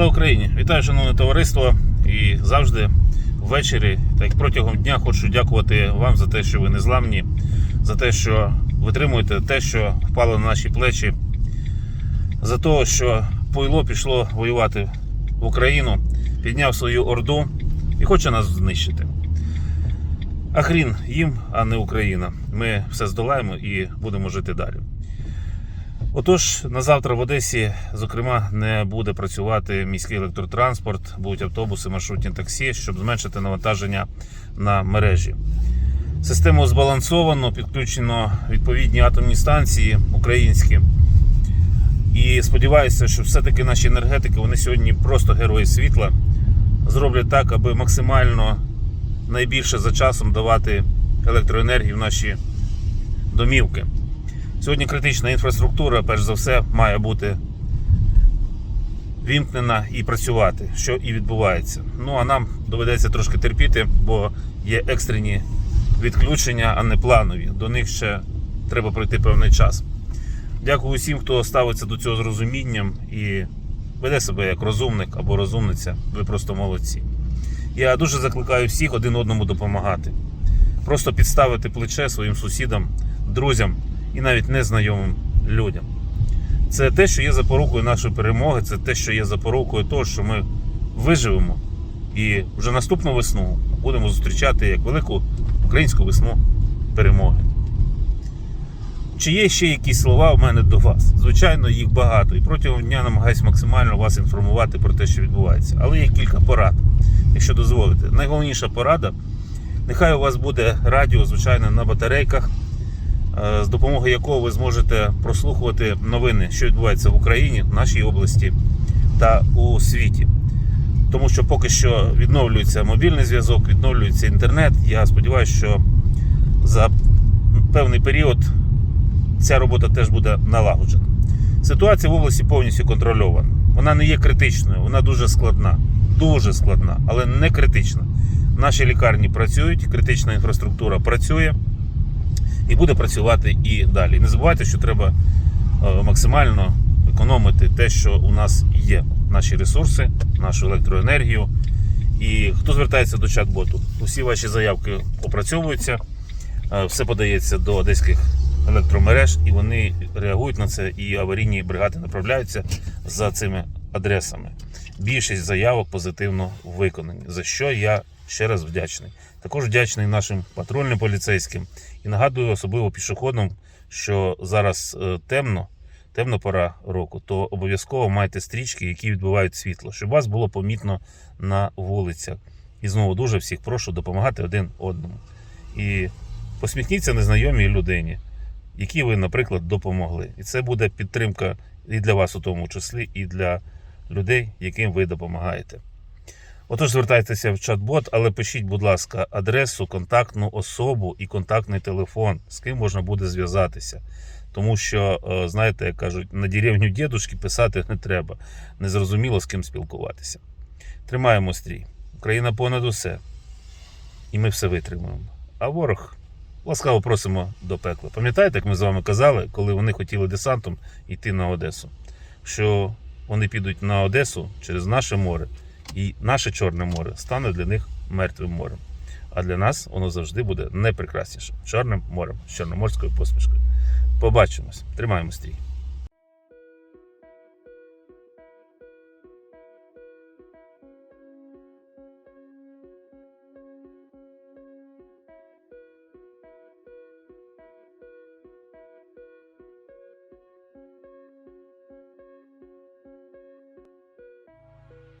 Слава Україні! Вітаю, шановне товариство. І завжди ввечері, так протягом дня, хочу дякувати вам за те, що ви незламні, за те, що витримуєте те, що впало на наші плечі, за те, що пойло пішло воювати в Україну, підняв свою орду і хоче нас знищити. А хрін їм, а не Україна. Ми все здолаємо і будемо жити далі. Отож, на завтра в Одесі, зокрема, не буде працювати міський електротранспорт, будуть автобуси, маршрутні таксі, щоб зменшити навантаження на мережі. Систему збалансовано, підключено відповідні атомні станції українські. І сподіваюся, що все-таки наші енергетики, вони сьогодні просто герої світла, зроблять так, аби максимально найбільше за часом давати електроенергію в наші домівки. Сьогодні критична інфраструктура, перш за все, має бути вімкнена і працювати, що і відбувається. Ну а нам доведеться трошки терпіти, бо є екстрені відключення, а не планові. До них ще треба пройти певний час. Дякую усім, хто ставиться до цього з розумінням і веде себе як розумник або розумниця. Ви просто молодці. Я дуже закликаю всіх один одному допомагати. Просто підставити плече своїм сусідам, друзям і навіть незнайомим людям. Це те, що є запорукою нашої перемоги, це те, що є запорукою того, що ми виживемо і вже наступну весну будемо зустрічати як велику українську весну перемоги. Чи є ще якісь слова у мене до вас? Звичайно, їх багато. І протягом дня намагаюся максимально вас інформувати про те, що відбувається. Але є кілька порад, якщо дозволите. Найголовніша порада нехай у вас буде радіо, звичайно, на батарейках, з допомогою якого ви зможете прослухувати новини, що відбувається в Україні, в нашій області та у світі. Тому що поки що відновлюється мобільний зв'язок, відновлюється інтернет. Я сподіваюся, що за певний період ця робота теж буде налагоджена. Ситуація в області повністю контрольована. Вона не є критичною, вона дуже складна, дуже складна, але не критична. Наші лікарні працюють, критична інфраструктура працює і буде працювати і далі. Не забувайте, що треба е, максимально економити те, що у нас є, наші ресурси, нашу електроенергію. І хто звертається до чат-боту, усі ваші заявки опрацьовуються, е, все подається до одеських електромереж, і вони реагують на це, і аварійні бригади направляються за цими адресами. Більшість заявок позитивно виконані, за що я ще раз вдячний. Також вдячний нашим патрульним поліцейським і нагадую особливо пішоходам, що зараз е, темно, пора року, то обов'язково майте стрічки, які відбивають світло, щоб вас було помітно на вулицях. І знову дуже всіх прошу допомагати один одному. І посміхніться незнайомій людині, якій ви, наприклад, допомогли. І це буде підтримка і для вас, у тому числі, і для людей, яким ви допомагаєте. Отож, звертайтеся в чат-бот, але пишіть, будь ласка, адресу, контактну особу і контактний телефон, з ким можна буде зв'язатися. Тому що, е, знаєте, як кажуть, на деревню дідушки писати не треба. Незрозуміло з ким спілкуватися. Тримаємо стрій. Україна понад усе. І ми все витримаємо. А ворог ласкаво просимо до пекла. Пам'ятаєте, як ми з вами казали, коли вони хотіли десантом йти на Одесу? Що вони підуть на Одесу через наше море, і наше Чорне море стане для них мертвим морем. А для нас воно завжди буде найпрекраснішим Чорним морем з чорноморською посмішкою. Побачимось, тримаємо стрій.